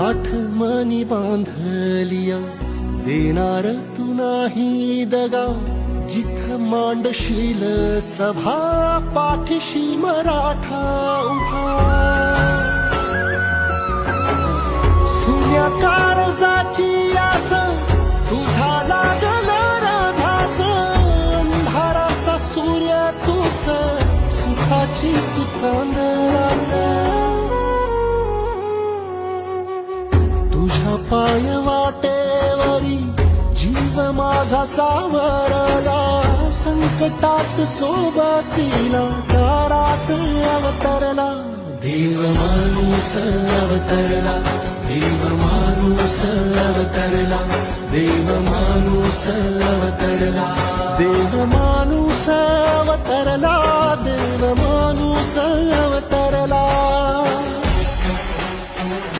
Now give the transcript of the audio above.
गाठ मनी बांधलिया देणार तू नाही दगा जिथ मांडशील सभा पाठीशी मराठा उभा. सुन्या काळजाची आस तुझा लागल राधास अंधाराचा सूर्य तुझ सुखाची तू चांदरात तुझ्या पाय वाटेवरी जीव माझा सावरला. संकटात सोबतीला दारात अवतरला. देव माणूस अवतरला देव माणूस अवतरला देव माणूस अवतरला. देव माणूस अवतरला देव माणूस